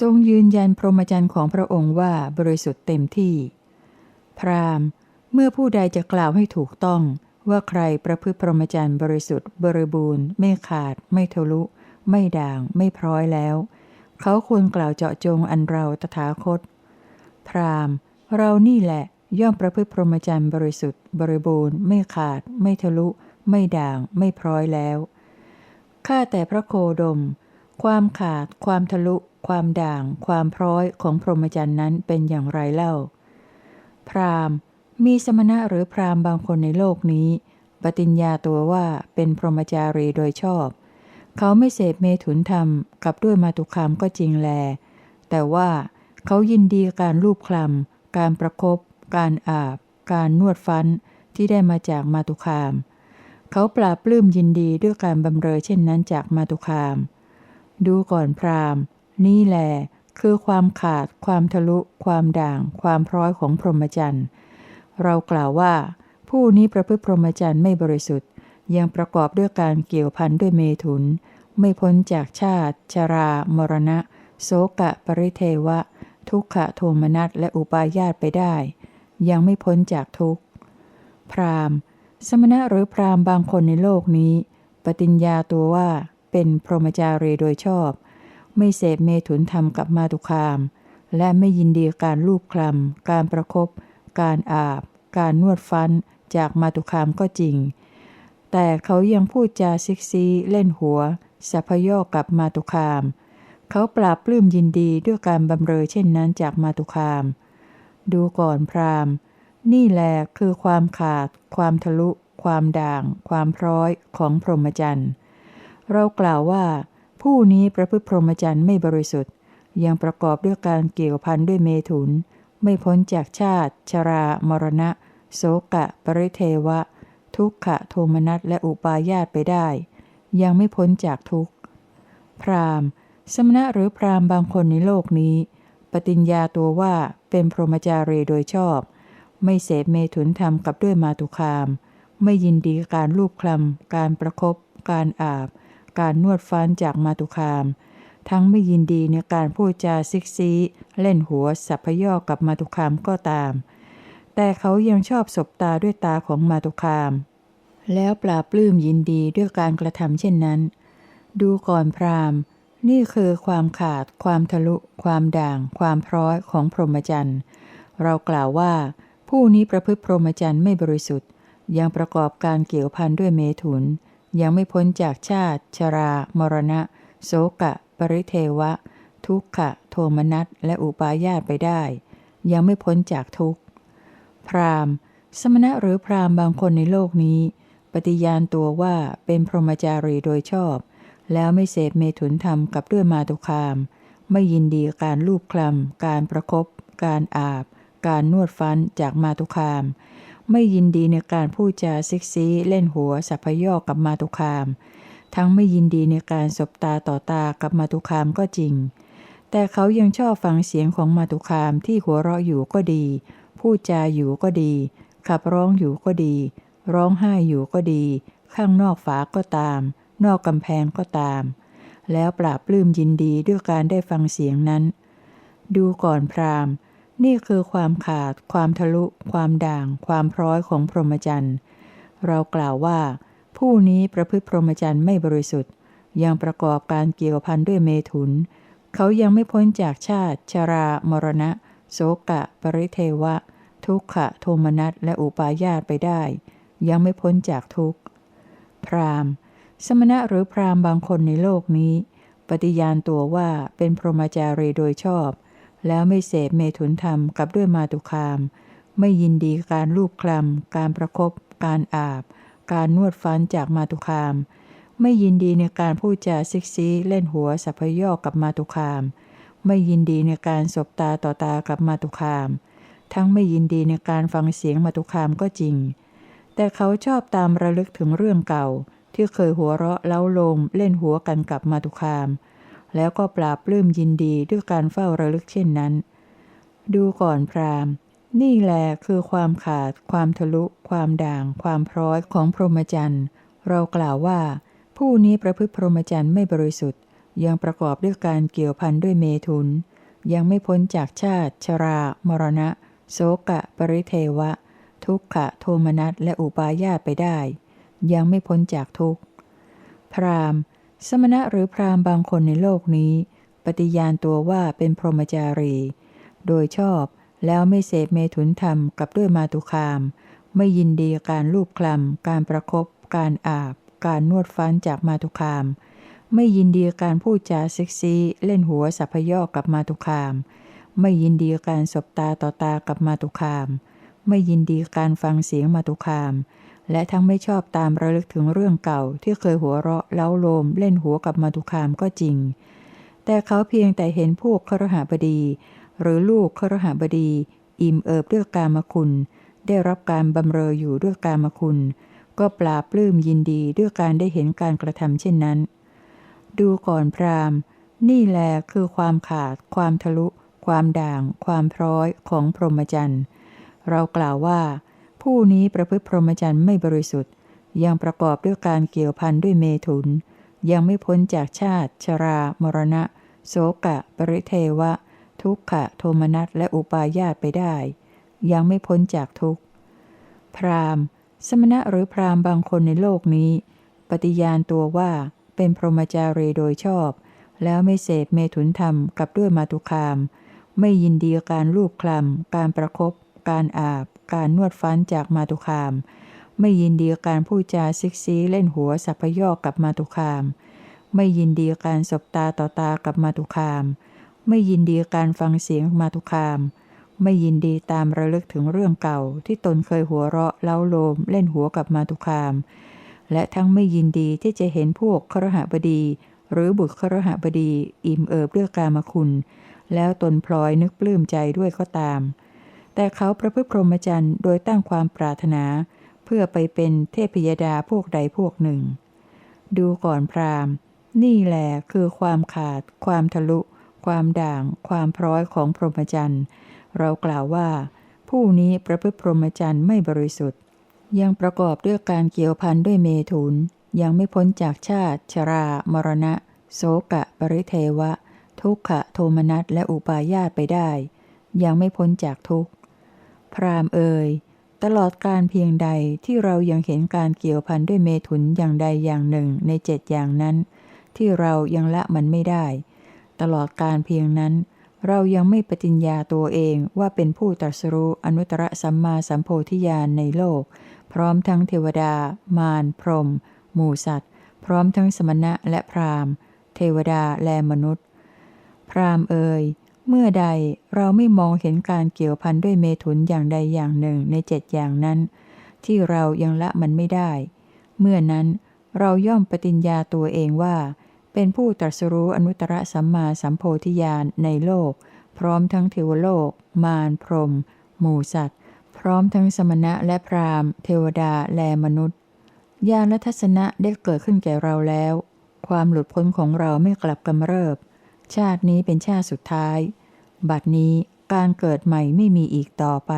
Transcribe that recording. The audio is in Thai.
ทรงยืนยันพรหมจรรย์ของพระองค์ว่าบริสุทธิ์เต็มที่ พราหมณ์ เมื่อผู้ใดจะกล่าวให้ถูกต้องว่าใครประพฤติพรหมจรรย์บริสุทธิ์ บริบูรณ์ ไม่ขาด ไม่ทะลุ ไม่ด่าง ไม่พร้อยแล้ว เขาควรกล่าวเจาะจงอันเราตถาคต พราหมณ์ เรานี่แหละย่อมประพฤติพรหมจรรย์บริสุทธิ์ บริบูรณ์ ไม่ขาด ไม่ทะลุ ไม่ด่าง ไม่พร้อยแล้วข้าแต่พระโคดม ความขาด ความทะลุ ความด่าง ความพร้อยของพรหมจรรย์นั้นเป็นอย่างไรเล่า พราหมณ์ มีสมณะหรือพราหมณ์บางคนในโลกนี้ ปฏิญญาตัวว่าเป็นพรหมจารีโดยชอบ เขาไม่เสพเมถุนธรรมกับด้วยมาตุคามก็จริงแล แต่ว่าเขายินดีการลูบคลำการประครบการอาบ การนวดฟันที่ได้มาจากมาตุคาม เขาปราบปลื้มยินดีด้วยการบำเรอเช่นนั้นจากมาตุคาม ดูก่อนพราหมณ์ นี่แหลคือความขาด ความทะลุ ความด่าง ความพร้อยของพรหมจรรย์เรากล่าวว่า ผู้นี้ประพฤติพรหมจรรย์ไม่บริสุทธิ์ ยังประกอบด้วยการเกี่ยวพันด้วยเมถุน ไม่พ้นจากชาติ ชรา มรณะ โสกะปริเทวะ ทุกขะโทมนัสและอุปาญาตไปได้ ยังไม่พ้นจากทุกข์ พรามสมณะหรือพรามบางคนในโลกนี้ ปฏิญญาตัวว่าเป็นพรหมจารีโดยชอบ ไม่เสพเมถุนธรรมกับมาตุคาม และไม่ยินดีการลูบคลำการประครบการอาบ การนวดฟันจากมาตุคามก็จริง แต่เขายังพูดจาซิกซีเล่นหัวสัพยอกกับมาตุคาม เขาปราบปลื้มยินดีด้วยการบำเรอเช่นนั้นจากมาตุคาม ดูก่อนพราหมณ์ นี่แหละคือความขาด ความทะลุ ความด่าง ความพร้อยของพรหมจรรย์ เรากล่าวว่า ผู้นี้ประพฤติพรหมจรรย์ไม่บริสุทธิ์ ยังประกอบด้วยการเกี่ยวพันด้วยเมถุน ไม่พ้นจากชาติ ชรา มรณะ โสกะ ปริเทวะ ทุกขะโทมนัสและอุปาญาตไปได้ ยังไม่พ้นจากทุกข์พรามสมณะหรือพรามบางคนในโลกนี้ ปฏิญญาตัวว่าเป็นพรหมจารีโดยชอบ ไม่เสพเมถุนธรรมกับด้วยมาตุคาม ไม่ยินดีการลูบคลำการประครบการอาบ การนวดฟันจากมาตุคาม ทั้งไม่ยินดีในการพูดจาซิกซีเล่นหัวสัพยอกับมาตุคามก็ตาม แต่เขายังชอบสบตาด้วยตาของมาตุคาม แล้วปลาปลื้มยินดีด้วยการกระทำเช่นนั้น ดูก่อนพราหมณ์ นี่คือความขาด ความทะลุ ความด่าง ความพร้อยของพรหมจรรย์ เรากล่าวว่า ผู้นี้ประพฤติพรหมจรรย์ไม่บริสุทธิ์ยังประกอบการเกี่ยวพันด้วยเมถุน ยังไม่พ้นจากชาติ ชรา มรณะ โสกะ ปริเทวะ ทุกขะ โทมนัส และอุปาญาตไปได้ ยังไม่พ้นจากทุกข์ พรามสมณะหรือพรามบางคนในโลกนี้ ปฏิญาณตัวว่าเป็นพรหมจารีโดยชอบ แล้วไม่เสพเมถุนธรรมกับด้วยมาตุคาม ไม่ยินดีการลูบคลำการประครบการอาบ การนวดฟันจากมาตุคาม ไม่ยินดีในการพูดจาซิกซีเล่นหัวสัพยอกกับมาตุคาม ทั้งไม่ยินดีในการสบตาต่อตากับมาตุคามก็จริง แต่เขายังชอบฟังเสียงของมาตุคามที่หัวเราะอยู่ก็ดี พูดจาอยู่ก็ดี ขับร้องอยู่ก็ดี ร้องไห้อยู่ก็ดี ข้างนอกฝาก็ตาม นอกกำแพงก็ตาม แล้วปราบปลื้มยินดีด้วยการได้ฟังเสียงนั้น ดูก่อนพราหมณ์ นี่คือความขาด ความทะลุ ความด่าง ความพร้อยของพรหมจรรย์เรากล่าวว่า ผู้นี้ประพฤติพรหมจรรย์ไม่บริสุทธิ์ ยังประกอบการเกี่ยวพันด้วยเมถุน เขายังไม่พ้นจากชาติ ชรา มรณะ โสกะ ปริเทวะ ทุกขะ โทมนัส และอุปาญาตไปได้ ยังไม่พ้นจากทุกข์ พราหมณ์สมณะหรือพราหมณ์บางคนในโลกนี้ ปฏิญาณตัวว่าเป็นพรหมจารีโดยชอบ แล้วไม่เสพเมถุนธรรมกับด้วยมาตุคาม ไม่ยินดีการลูบคลำการประครบการอาบ การนวดฟันจากมาตุคาม ไม่ยินดีในการพูดจาซิกซีเล่นหัวสัพยอกกับมาตุคาม ไม่ยินดีในการสบตาต่อตากับมาตุคาม ทั้งไม่ยินดีในการฟังเสียงมาตุคามก็จริง แต่เขาชอบตามระลึกถึงเรื่องเก่า ที่เคยหัวเราะเล้าลมเล่นหัวกันกับมาตุคาม แล้วก็ปราบปลื้มยินดีด้วยการเฝ้าระลึกเช่นนั้น ดูก่อนพราหมณ์ นี่แหละคือความขาด ความทะลุ ความด่าง ความพร้อยของพรหมจรรย์ เรากล่าวว่า ผู้นี้ประพฤติพรหมจรรย์ไม่บริสุทธิ์ ยังประกอบด้วยการเกี่ยวพันด้วยเมถุน ยังไม่พ้นจากชาติ ชรา มรณะ โสกะ ปริเทวะ ทุกขะ โทมนัสและอุปาญาตไปได้ ยังไม่พ้นจากทุกข์พราหมณ์ สมณะหรือพราหมณ์บางคนในโลกนี้ ปฏิญาณตัวว่าเป็นพรหมจารี โดยชอบแล้วไม่เสพเมถุนธรรมกับด้วยมาตุคาม ไม่ยินดีการลูบคลำการประครบการอาบ การนวดฟันจากมาตุคาม ไม่ยินดีการพูดจาเซ็กซี่เล่นหัวสัพยอกกับมาตุคาม ไม่ยินดีการสบตาต่อตากับมาตุคาม ไม่ยินดีการฟังเสียงมาตุคาม และทั้งไม่ชอบตามระลึกถึงเรื่องเก่าที่เคยหัวเราะเล้าโลมเล่นหัวกับมาตุคามก็จริง แต่เขาเพียงแต่เห็นพวกครหบดี หรือลูกครหบดี อิ่มเอิบด้วยกามคุณ ได้รับการบำเรออยู่ด้วยกามคุณ ก็ปราบปลื้มยินดีด้วยการได้เห็นการกระทำเช่นนั้น ดูก่อนพราหมณ์ นี่แลคือความขาด ความทะลุ ความด่าง ความพร้อยของพรหมจรรย์เรากล่าวว่า ผู้นี้ประพฤติพรหมจรรย์ไม่บริสุทธิ์ ยังประกอบด้วยการเกี่ยวพันด้วยเมถุน ยังไม่พ้นจากชาติ ชรา มรณะ โสกะ ปริเทวะ ทุกขะ โทมนัสและอุปาญาตไปได้ ยังไม่พ้นจากทุกข์พราหมณ์ สมณะหรือพราหมณ์บางคนในโลกนี้ ปฏิญาณตัวว่าเป็นพรหมจารีโดยชอบ แล้วไม่เสพเมถุนธรรมกับด้วยมาตุคาม ไม่ยินดีการลูบคลำการประครบ การอาบ การนวดฟันจากมาตุคาม ไม่ยินดีการพูดจาซิกซีเล่นหัวสัพยอกกับมาตุคาม ไม่ยินดีการสบตาต่อตากับมาตุคาม ไม่ยินดีการฟังเสียงมาตุคาม ไม่ยินดีตามระลึกถึงเรื่องเก่าที่ตนเคยหัวเราะเล้าโลมเล่นหัวกับมาตุคาม และทั้งไม่ยินดีที่จะเห็นพวกครหบดี หรือบุตรครหบดี อิ่มเอิบด้วยกามคุณ แล้วตนพลอยนึกปลื้มใจด้วยก็ตาม แต่เขาประพฤติพรหมจรรย์โดยตั้งความปรารถนา เพื่อไปเป็นเทพยดาพวกใดพวกหนึ่ง ดูก่อนพราหมณ์ นี่แหละคือความขาด ความทะลุ ความด่าง ความพร้อยของพรหมจรรย์ เรากล่าวว่า ผู้นี้ประพฤติพรหมจรรย์ไม่บริสุทธิ์ ยังประกอบด้วยการเกี่ยวพันด้วยเมถุน ยังไม่พ้นจากชาติ ชรา มรณะ โสกะ ปริเทวะ ทุกขะโทมนัสและอุปาญาตไปได้ ยังไม่พ้นจากทุกข์ พรามเอ่ยตลอดการเพียงใดที่เรายังเห็นการเกี่ยวพันด้วยเมถุนอย่างใดอย่างหนึ่งในเจ็ดอย่างนั้น ที่เรายังละมันไม่ได้ ตลอดการเพียงนั้น เรายังไม่ปฏิญญาตัวเองว่าเป็นผู้ตรัสรู้อนุตตรสัมมาสัมโพธิญาณในโลก พร้อมทั้งเทวดา มารพรหมหมู่สัตว์ พร้อมทั้งสมณะและพราหมณ์ เทวดาและมนุษย์ พราหมณ์เอ่ย เมื่อใดเราไม่มองเห็นการเกี่ยวพันด้วยเมถุนอย่างใดอย่างหนึ่งในเจ็ดอย่างนั้น ที่เรายังละมันไม่ได้ เมื่อนั้นเราย่อมปฏิญญาตัวเองว่า เป็นผู้ตรัสรู้อนุตตรสัมมาสัมโพธิญาณในโลก พร้อมทั้งเทวโลก มารพรมหมู่สัตว์ พร้อมทั้งสมณะและพราหมณ์ เทวดาและมนุษย์ญาณทัศนะได้เกิดขึ้นแก่เราแล้ว ความหลุดพ้นของเราไม่กลับกำเริบ ชาตินี้เป็นชาติสุดท้าย บัดนี้การเกิดใหม่ไม่มีอีกต่อไป